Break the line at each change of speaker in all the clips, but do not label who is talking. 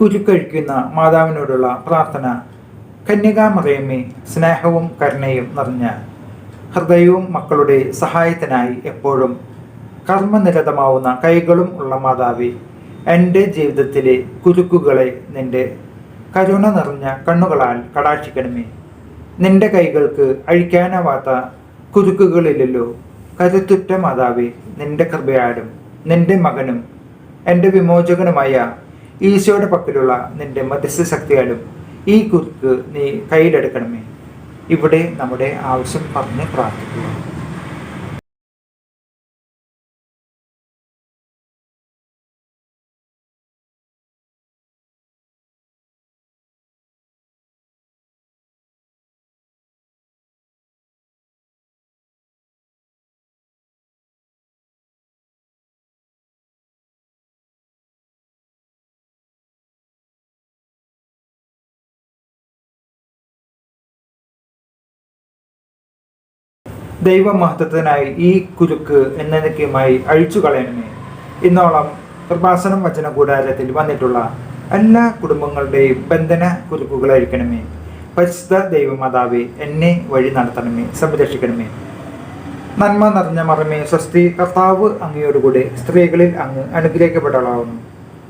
കുരുക്കഴിക്കുന്ന മാതാവിനോടുള്ള പ്രാർത്ഥന കന്യകാമറിയമ്മേ സ്നേഹവും കരുണയും നിറഞ്ഞ ഹൃദയവും മക്കളുടെ സഹായത്തിനായി എപ്പോഴും കർമ്മനിരതമാവുന്ന കൈകളും ഉള്ള മാതാവി എന്റെ ജീവിതത്തിലെ കുരുക്കുകളെ നിന്റെ കരുണ നിറഞ്ഞ കണ്ണുകളാൽ കടാക്ഷിക്കണമേ. നിന്റെ കൈകൾക്ക് അഴിക്കാനാവാത്ത കുരുക്കുകളില്ലല്ലോ. കരുത്തുറ്റ മാതാവി നിന്റെ കൃപയാലും നിന്റെ മകനും എന്റെ വിമോചകനുമായ ഈശോയുടെ പക്കലുള്ള നിന്റെ മധ്യസ്ഥ ശക്തിയാലും ഈ കുറിക്ക് നീ കയ്യിലെടുക്കണമേ. ഇവിടെ നമ്മുടെ ആവശ്യം പറഞ്ഞ് പ്രാർത്ഥിക്കുക ദൈവമഹത്വത്തിനായി ഈ കുരുക്ക് എന്നേക്കുമായി അഴിച്ചു കളയണമേ ഇന്നോളം കൃപാസനം വചന കൂടാരത്തിൽ വന്നിട്ടുള്ള എല്ലാ കുടുംബങ്ങളുടെയും ബന്ധന കുരുക്കുകളായിരിക്കണമേ പരിശുദ്ധ ദൈവമാതാവേ എന്നെ വഴി നടത്തണമേ സംരക്ഷിക്കണമേ. നന്മ നിറഞ്ഞ മറമേ സ്വസ്തി കർത്താവ് അങ്ങയോടുകൂടെ സ്ത്രീകളിൽ അങ്ങ് അനുഗ്രഹിക്കപ്പെട്ടവളാകുന്നു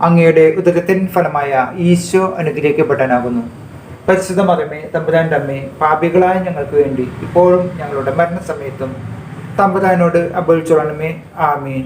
അങ്ങയുടെ ഉദരത്തിൻ ഫലമായ ഈശോ അനുഗ്രഹിക്കപ്പെട്ടനാകുന്നു പരിശുദ്ധ മതമേ തമ്പുരാന്റെ അമ്മേ പാപികളായ ഞങ്ങൾക്ക് വേണ്ടി ഇപ്പോഴും ഞങ്ങളുടെ മരണസമയത്തും തമ്പുരാനോട് അപേക്ഷിച്ചോളണമേ ആമീൻ.